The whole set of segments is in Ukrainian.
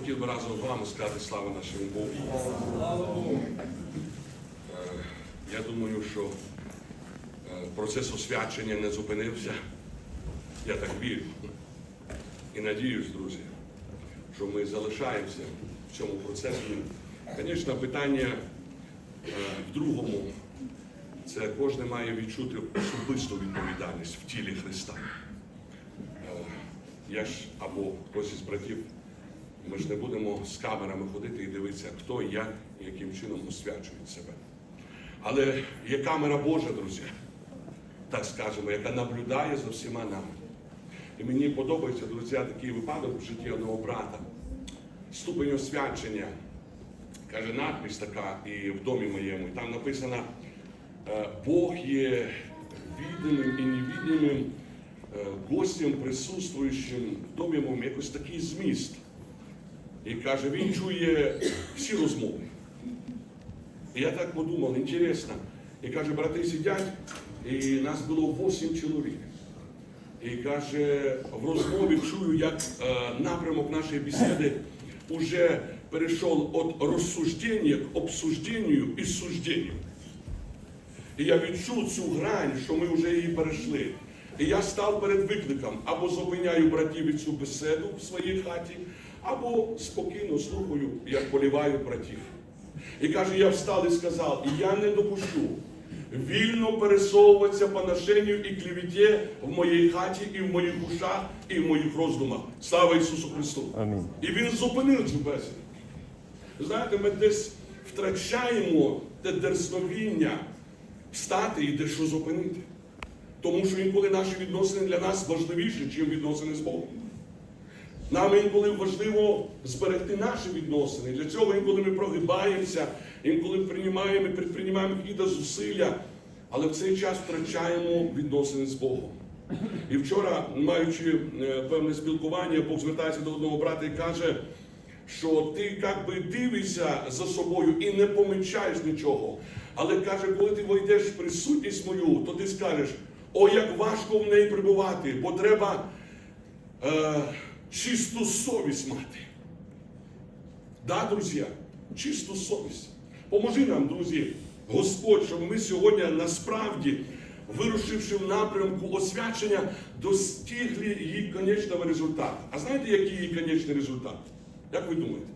хотів би разом з вами сказати слава нашому Богу. Е, Я думаю, що е, процес освячення не зупинився. Я так вірю. І надіюсь, друзі, що ми залишаємося в цьому процесі. Звісно, питання е, в другому. Це кожен має відчути особисту відповідальність в тілі Христа. Я ж або хтось із братів, ми ж не будемо з камерами ходити і дивитися, хто і як, і яким чином освячує себе. Але є камера Божа, друзі, так скажемо, яка наблюдає за всіма нами. І мені подобається, друзі, такий випадок в житті одного брата. Ступень освячення, каже надпись така і в домі моєму. І там написано, е, Бог є відданим і невідданим е, гостям, присутствуючим в домі моєму, якось такий зміст. І каже, він чує всі розмови. І я так подумав, інтересно. І каже, брати сидять, і нас було 8 чоловік. І каже, в розмові чую, як е, напрямок нашої бесіди уже перейшов від розсуждення к обсужденню і сужденню. І я відчув цю грань, що ми вже її перейшли. І я став перед викликом або зупиняю братів цю бесіду в своїй хаті, або спокійно слухаю, як поліваю братів. І каже, я встав і сказав, і я не допущу вільно пересовуватися по ношенню і клівіті в моїй хаті, і в моїх ушах, і в моїх роздумах. Слава Ісусу Христу! Амінь. І Він зупинив цю бесіду. Знаєте, ми десь втрачаємо те дерзновіння встати і дещо зупинити. Тому що інколи наші відносини для нас важливіші, ніж відносини з Богом. Нам інколи важливо зберегти наші відносини. Для цього інколи ми прогибаємося, інколи приймаємо, предприймаємо якісь зусилля, але в цей час втрачаємо відносини з Богом. І вчора, маючи е, певне спілкування, Бог звертається до одного брата і каже, що ти як би дивишся за собою і не помічаєш нічого. Але каже, коли ти войдеш в присутність мою, то ти скажеш, о, як важко в неї прибувати, бо треба е, чисту совість мати. Да, друзі, чисту совість. Поможи нам, друзі, Господь, щоб ми сьогодні насправді, вирушивши в напрямку освячення, достигли її конечного результату. А знаєте, який її конечний результат? Як ви думаєте?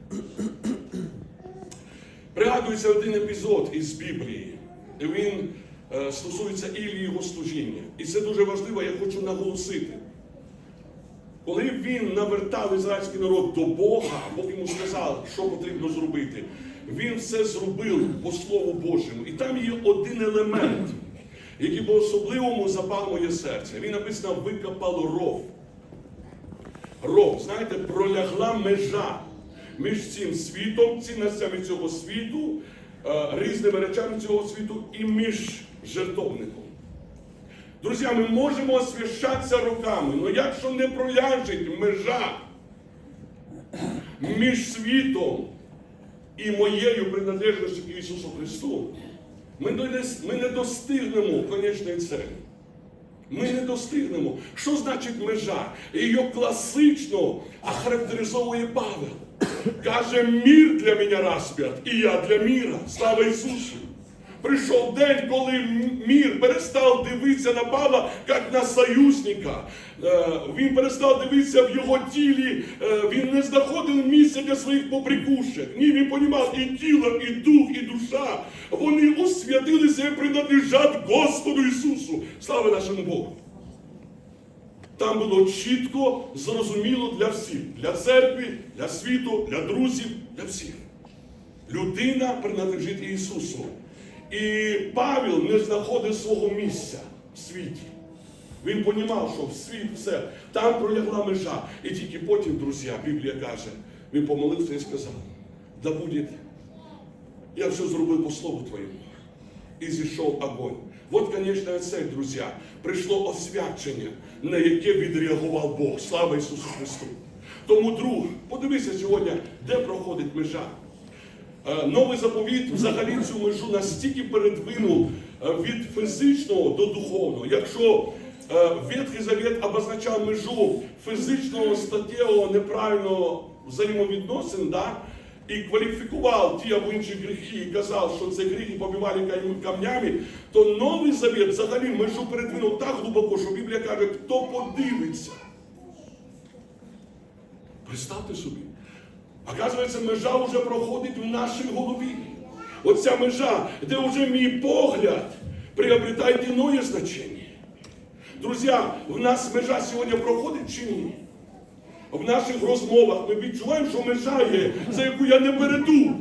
Пригадується один епізод із Біблії. Він е, стосується Ілії його служіння. І це дуже важливо, я хочу наголосити. Коли він навертав ізраїльський народ до Бога, Бог йому сказав, що потрібно зробити. Він все зробив по Слову Божому. І там є один елемент, який по особливому запав моє серце. Він написано викопав ров. Ров, знаєте, пролягла межа між цим світом, цінностями цього світу, е, різними речами цього світу і між жертовником. Друзі, ми можемо освящатися руками, але якщо не проляжить межа між світом і моєю приналежністю к Ісусу Христу, ми не, достигнемо конечної цілі. Ми не достигнемо. Що значить межа? Її класично охарактеризовує Павел. Каже, мір для мене розп'ят, і я для міра. Слава Ісусу! Прийшов день, коли мір перестав дивитися на Павла як на союзника. Е, Він перестав дивитися в його тілі. Е, Він не знаходив місця для своїх побрікушек. Ні, він понімав і тіло, і дух, і душа. Вони освятилися і принадлежать Господу Ісусу. Слава нашому Богу! Там було чітко, зрозуміло для всіх, для церкви, для світу, для друзів, для всіх. Людина принадлежить Ісусу. І Павел не знаходив свого місця в світі. Він понімав, що в світ все, там пролягла межа. І тільки потім, друзі, Біблія каже, він помолився і сказав, да буде, я все зробив по слову Твоєму. І зійшов огонь. От, конечно, цель, друзі, прийшло освячення, на яке відреагував Бог. Слава Ісусу Христу! Тому, друг, подивися сьогодні, де проходить межа. Е, Новий заповіт взагалі цю межу настільки передвинув е, від фізичного до духовного. Якщо е, Ветхий Завет обозначав межу фізичного статтєвого неправильного взаємовідносин, да? і кваліфікував ті або інші гріхи, і казав, що це гріхи побивали камнями, то Новий Завет взагалі межу передвинув так глибоко, що Біблія каже, хто подивиться. Представте собі. Оказується, межа вже проходить в нашій голові. Оця межа, де вже мій погляд приобретає іное значення. Друзі, в нас межа сьогодні проходить чи ні? В наших розмовах ми відчуваємо, що межа є, за яку я не перейду.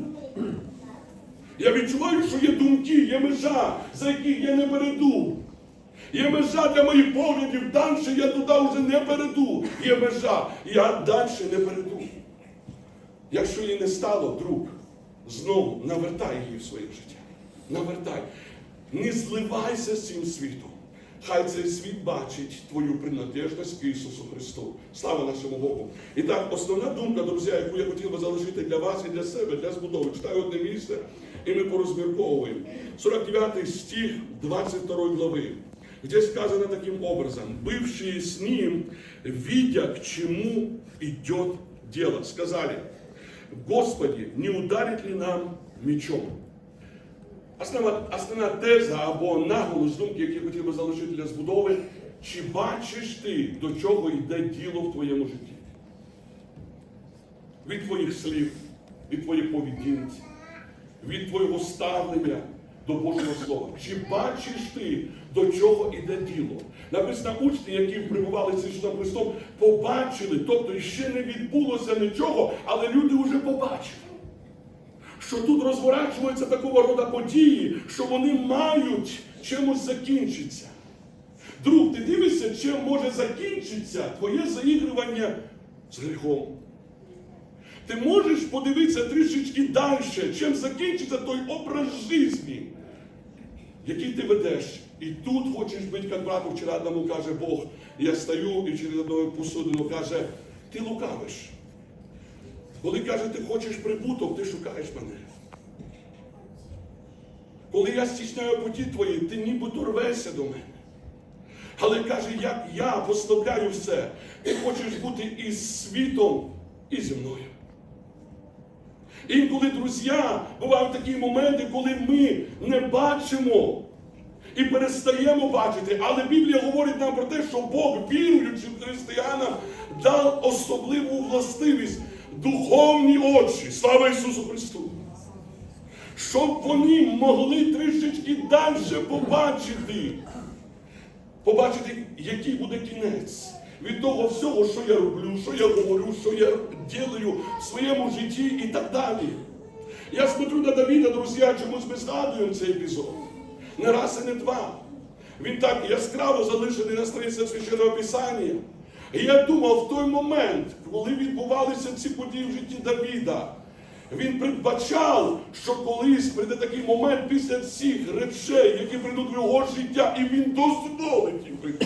Я відчуваю, що є думки, є межа, за які я не перейду. Є межа для моїх поглядів, далі я туди вже не перейду. Є межа, я далі не перейду. Якщо її не стало, друг, знову навертай її в своє життя. Навертай. Не зливайся з цим світом. Хай цей світ бачить твою приналежність Ісусу Христу. Слава нашому Богу. І так, основна думка, друзі, яку я хотів би залишити для вас і для себе, для збудови. Читаю одне місце, і ми порозмірковуємо. 49 стих 22 глави. Где сказано таким образом, бывшие с ним, видя, к чему идет дело, сказали, Господи, не ударит ли нам мечом? Основна, основна теза або наголос думки, які хотів би залишити для збудови, чи бачиш ти, до чого йде діло в твоєму житті? Від твоїх слів, від твоєї поведінки, від твого ставлення до Божого Слова. Чи бачиш ти, до чого йде діло? Написано, учні, які прибували з Ісусом Христом, побачили, тобто ще не відбулося нічого, але люди вже побачили що тут розворачуються такого роду події, що вони мають чимось закінчитися. Друг, ти дивишся, чим може закінчитися твоє заігрування з гріхом. Ти можеш подивитися трішечки далі, чим закінчиться той образ житті, який ти ведеш. І тут хочеш бути, як брату вчора одному каже Бог, я стою і через одну посудину каже, ти лукавиш. Коли каже, ти хочеш прибуток, ти шукаєш мене. Коли я стісняю путі твої, ти нібито рвешся до мене. Але каже, як я поставляю все, ти хочеш бути із світом, і зі мною. Інколи, друзі, бувають такі моменти, коли ми не бачимо і перестаємо бачити. Але Біблія говорить нам про те, що Бог, віруючим християнам, дав особливу властивість духовні очі. Слава Ісусу Христу! Щоб вони могли трішечки далі побачити, побачити, який буде кінець від того всього, що я роблю, що я говорю, що я ділаю в своєму житті і так далі. Я смотрю на Давіда, друзі, чомусь ми згадуємо цей епізод. Не раз і не два. Він так яскраво залишений на страницях священного писання. І я думав, в той момент, коли відбувалися ці події в житті Давіда, він передбачав, що колись прийде такий момент після всіх речей, які прийдуть в його життя, і він дозволить їм прийти,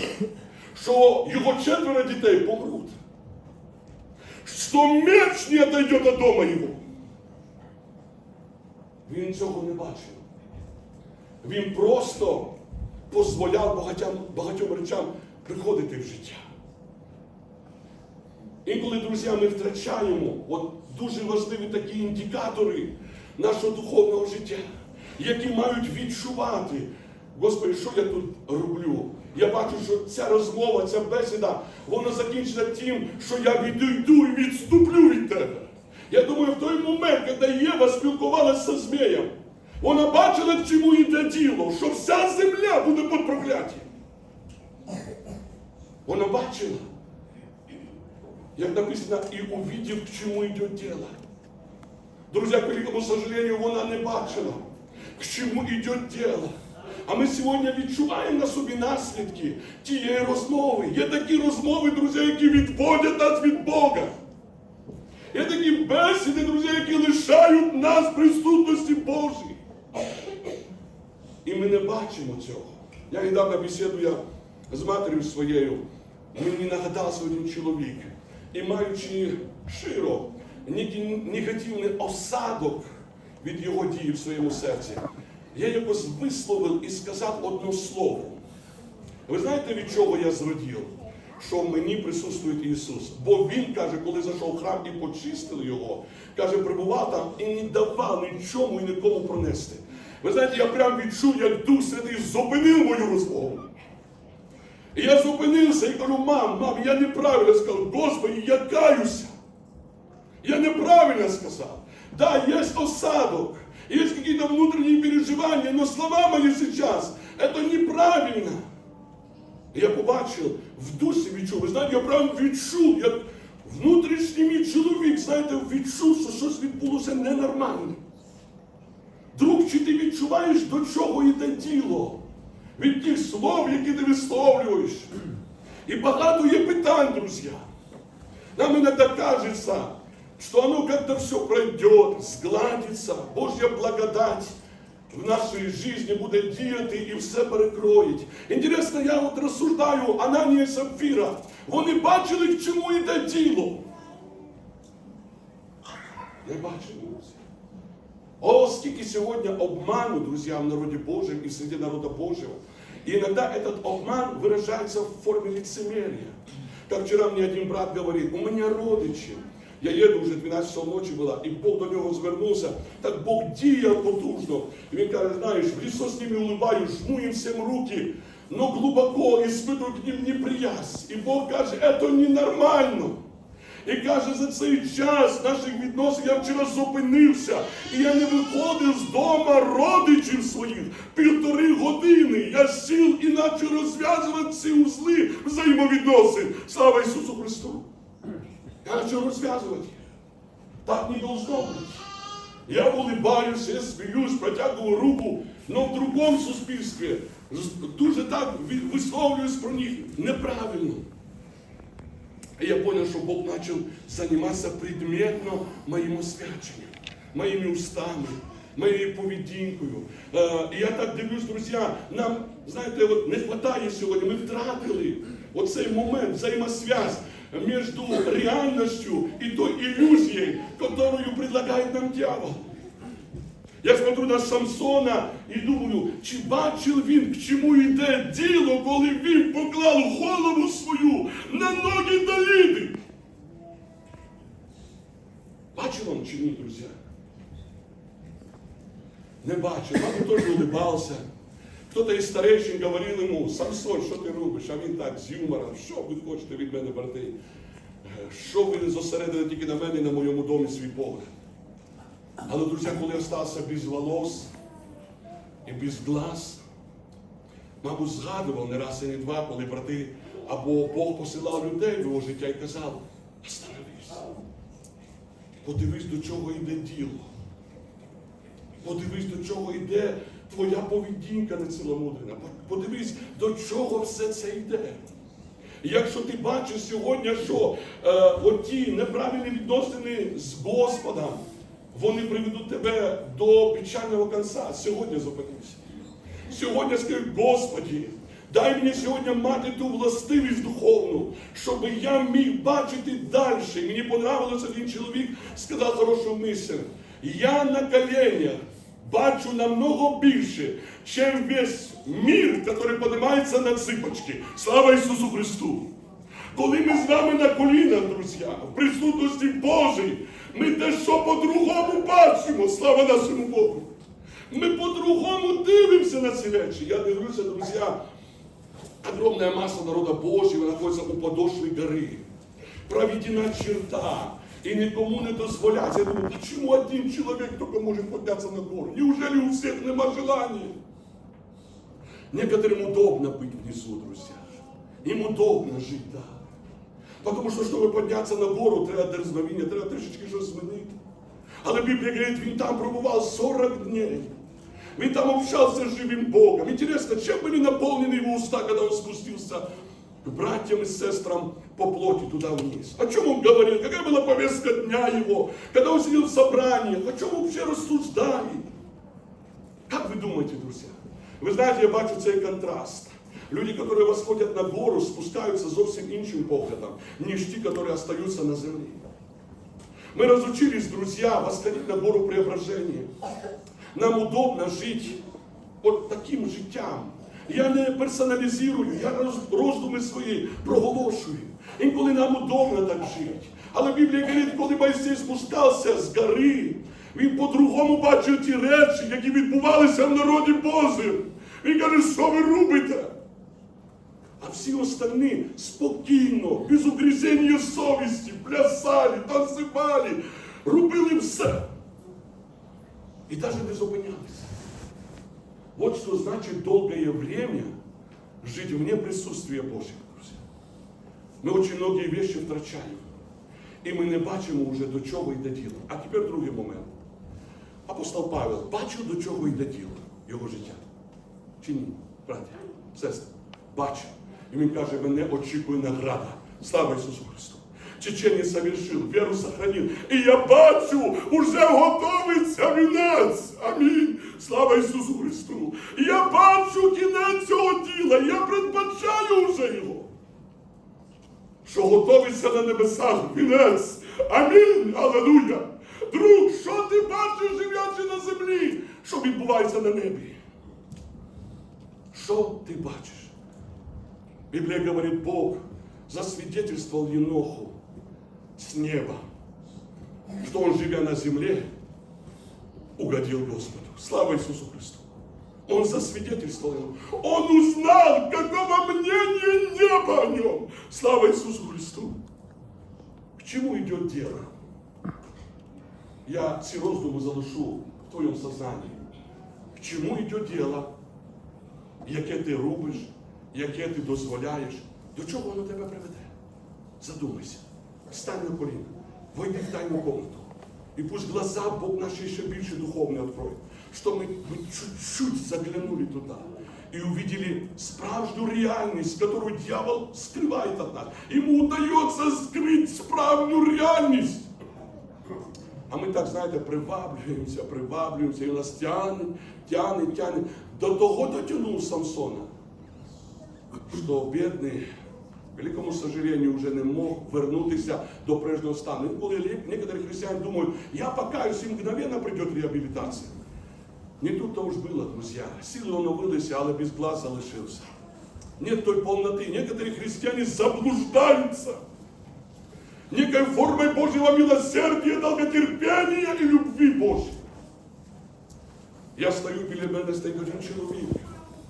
що його четверо дітей помруть. Що меч не дойде до дому його. Він цього не бачив. Він просто дозволяв багатьом, багатьом речам приходити в життя. Інколи, друзі, ми втрачаємо от дуже важливі такі індикатори нашого духовного життя, які мають відчувати, Господи, що я тут роблю? Я бачу, що ця розмова, ця бесіда, вона закінчена тим, що я відійду і відступлю від тебе. Я думаю, в той момент, коли Єва спілкувалася з змієм, вона бачила, к чому йде діло, що вся земля буде під прокляттям. Вона бачила. Як написано, і увидів, к чому йде діло. Друзья, к великому сожалению, вона не бачила, к чому йде діло. А ми сьогодні відчуваємо на собі наслідки тієї розмови. Є такі розмови, друзі, які відводять нас від Бога. Є такі бесіди, друзі, які лишають нас присутності Божій. І ми не бачимо цього. Я недавно бесідую з матір'ю своєю. Мені нагадався один чоловік. І маючи широ некий негативний осадок від його дії в своєму серці, я якось висловив і сказав одне слово. Ви знаєте, від чого я зрадів? Що в мені присутствує Ісус. Бо Він каже, коли зайшов в храм і почистили його, каже, прибував там і не давав нічому і нікому пронести. Ви знаєте, я прям відчув, як Дух Святий зупинив мою розмову. І я зупинився і кажу, мам, мам, я неправильно сказав, Господи, я каюся. Я неправильно сказал. Да, есть осадок, есть какие-то внутренние переживания, но слова мои сейчас, это неправильно. Я побачив, в душі відчув, ви знаєте, я прям відчув, як внутрішній мій чоловік, знаєте, відчув, що щось відбулося ненормальне. Друг, чи ти відчуваєш, до чого йде діло? Від тих слов, які ти висловлюєш. І багато є питань, друзі. Нам иногда кажется, что оно как-то все пройдет, сгладится, Божья благодать в нашій житті буде діяти і все перекроїть. Інтересно, я от розсуждаю Ананія і Сапфіра. Вони бачили, к чому йде діло. Не бачили. друзі. О, скільки сьогодні обману, друзі, в народі Божьем и среди народа Божьего. И иногда этот обман выражается в форме лицемерия. Как вчера мне один брат говорит, у меня родичі. Я їду вже 12 часов ночі була, і Бог до нього звернувся, так Бог діяв потужно. І він каже, знаєш, в лісо з ними улыбаю, жму їм всім руки, но глибоко испытываю к ним неприязнь. І Бог каже, це ненормально. І каже, за цей час наших відносин я вчора зупинився, і я не виходив з дома родичів своїх півтори години. Я сів і почав розв'язувати ці узли взаємовідносин. Слава Ісусу Христу! Я почав розв'язувати. Так не должно бути. Я улыбаюсь, я сміюсь, протягую руку, але в другому суспільстві дуже так висловлююсь про них неправильно. И я понял, что Бог начал заниматься предметно моим освяченням, моими устами, моєю поведінкою. І я так дивлюсь, друзі, нам, знаєте, не вистачає сьогодні, ми втратили оцей момент, взаимосвязь між реальністю і той ілюзією, яку предлагає нам дьявол. Я смотрю на Самсона і думаю, чи бачив він, к чому йде діло, коли він поклав голову свою на ноги Давиди? Бачив он чи ні, друзі? Не бачив, мабуть, теж улыбався. Хто-то із старейшин говорив йому, Самсон, що ти робиш? А він так з юмором, що ви хочете від мене, брати? Що ви не зосередили тільки на мене і на моєму домі свій погляд? Але, друзі, коли я стався без волос і без глаз, мабуть, згадував не раз і не два, коли брати або Бог посилав людей в його життя і казав, остановись. Подивись, до чого йде діло. Подивись, до чого йде твоя поведінка неціломудрена. Подивись, до чого все це йде. Якщо ти бачиш сьогодні, що е, оті неправильні відносини з Господом, вони приведуть тебе до печального кінця. Сьогодні зупинився. Сьогодні скажи, Господі, дай мені сьогодні мати ту властивість духовну, щоб я міг бачити далі. Мені понравилося один чоловік, сказав хорошу мисль. Я на коленях бачу намного більше, чим весь мір, який піднімається на ципочки. Слава Ісусу Христу! Коли ми з вами на колінах, друзі, в присутності Божій, ми дещо по-другому бачимо, слава нашому Богу. Ми по-другому дивимося на ці речі. Я дивлюся, друзі, огромная масса народа Божьего находится у подошвы горы. Проведена черта. И никому не дозволяется. Я думаю, почему один человек только может подняться на гору? Неужели у всех нема желания? Некоторым удобно быть внизу, друзья. Им удобно жить так. Потому що, щоб піднятися на гору, треба дерзновіння, треба трішечки щось змінити. Але Біблія говорить, він там пробував 40 днів. Він там общался с живым Богом. Интересно, чем были наполнены его уста, когда он спустился к братьям и сестрам по плоти туда вниз? О чем он говорил? Какая была повестка дня его? Когда он сидел в собраниях? О чем вообще рассуждали? Как вы думаете, друзья? Ви знаєте, я бачу цей контраст. Люди, які восходять на гору, спускаються зовсім іншим поглядом, ніж ті, які остаються на землі. Мы разучились, друзья, восходить на гору преображения. Нам удобно жить вот таким життям. Я не персоналізую, я роздуми свої проголошую. Інколи нам удобно так жити. Але Біблія говорить, коли Мойсей спускався з гори, він по-другому бачив ті речі, які відбувалися в народі Божим. Він каже, що ви робите? А всі остальні спокійно, без угризення совісті, плясали, танцювали, робили все. І навіть не зупинялися. Вот что значит долгое время жить вне присутствия Божьего, друзья. Ми очень многие вещи втрачаємо. І ми не бачимо вже до чого йде діло. А тепер другий момент. Апостол Павел бачив, до чого йде діло його життя. Чи ні, браті, сестри? Бачив. І він каже, мене очікує награда. Слава Ісусу Христу. Чечення совершив, віру сохранив. І я бачу, уже готовиться вінець. Амінь. Слава Ісусу Христу. Я бачу кінець цього діла. Я предбачаю вже його. Що готовиться на небесах вінець. Амінь. Алелуя. Друг, що ти бачиш, живячи на землі? Що відбувається на небі? Що ти бачиш? Библия говорит, Бог засвидетельствовал Еноху с неба, что он, живя на земле, угодил Господу. Слава Иисусу Христу. Он засвидетельствовал. Он узнал, какого мнения неба о нем. Слава Иисусу Христу. К чему идет дело? Я ці роздуми залишу в твоєму сознанні. К чому йде діло? Яке ти робиш, яке ти дозволяєш, до чого воно тебе приведе? Задумайся, стань на коліна, войди в тайну комнату. И пусть глаза Бог наши еще больше духовно откроет, что мы, мы чуть-чуть заглянули туда и увидели справжнюю реальность, которую дьявол скрывает от нас. Ему удается скрыть справжнюю реальность. А ми так, знаєте, приваблюємося, приваблюємося, і нас тягне, тягне, тягне. До того дотянув Самсона, що бідний, к великому сожалению, уже не мог вернутися до прежнего стану. Иногда некоторые христиане думают, я покаюсь, и мгновенно придет реабилитация. Не тут-то уж было, друзья. Силы он увылися, але без глаз залишился. Нет той полноты. Некоторые христиане заблуждаются некой формой Божьего милосердия, долготерпения и любви Божьей. Я стою біля мене, стоїть один чоловік.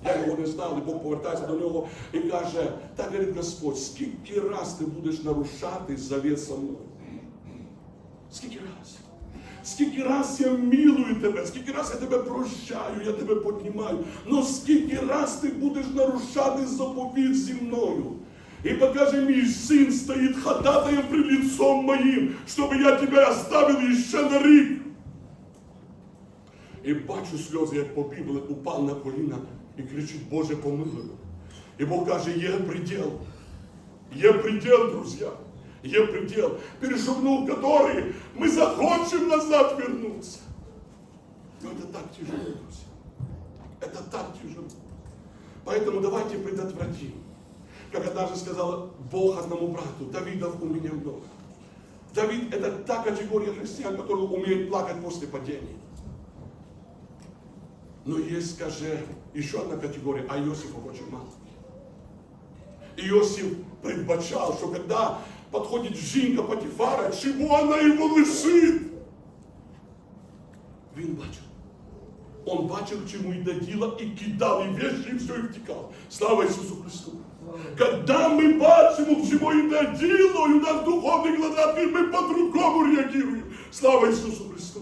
Я його не знав, Бог повертається до нього і каже, так говорить Господь, скільки раз ти будеш нарушати завет со мною? Скільки раз? Скільки раз я милую тебе, скільки раз я тебе прощаю, я тебе піднімаю. Но скільки раз ти будеш нарушати заповідь зі мною? І покаже, мій син стоїть ходатаєм при лицом моїм, щоб я тебе оставив ще на рік. І бачу сльози, як побігли, упав на коліна і кричить, Боже, помилуй. І Бог каже, є предел. Є предел, друзі. Є предел, перешагнув который мы захочем назад вернуться. Но это так тяжело, друзья. Это так тяжело. Поэтому давайте предотвратим. Как однажды сказал Бог одному брату, Давидов у меня много. Давид это та категория христиан, которые умеют плакать после падения. Но есть, скажи, еще одна категория, а Иосифа очень мало. Иосиф предбачал, что когда подходит жінка Патифара, чего она его лишит? Він бачив. Он бачив, к чему йде діло, і кидав і вещи, і все, і втікав. Слава Ісусу Христу! Когда мы бачимо, к чему йде діло, і у нас духовний глаза, мы по-другому реагируем. Слава Ісусу Христу!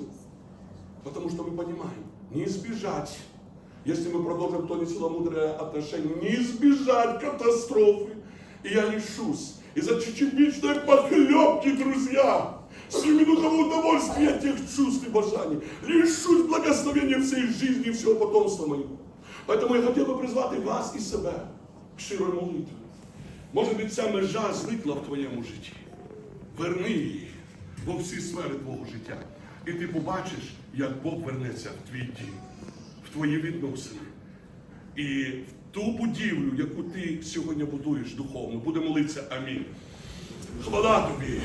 Потому что мы понимаем, не избежать, если мы продолжим то не целомудрое отношение, не избежать катастрофы. И я лишусь из-за чечевичной похлебки, друзья, семинутного удовольствия тех чувств и бажаний. Лишусь благословения всей жизни и всего потомства моего. Поэтому я хотел бы призвати вас і себе к щирої молитві. Може бути, ця межа зникла в твоєму житті. Верни її во всі сфери твого життя. І ти побачиш, як Бог вернеться в твій дім, в твої відносини. І в ту будівлю, яку ти сьогодні будуєш духовно, буде молитися Амінь. Хвала тобі,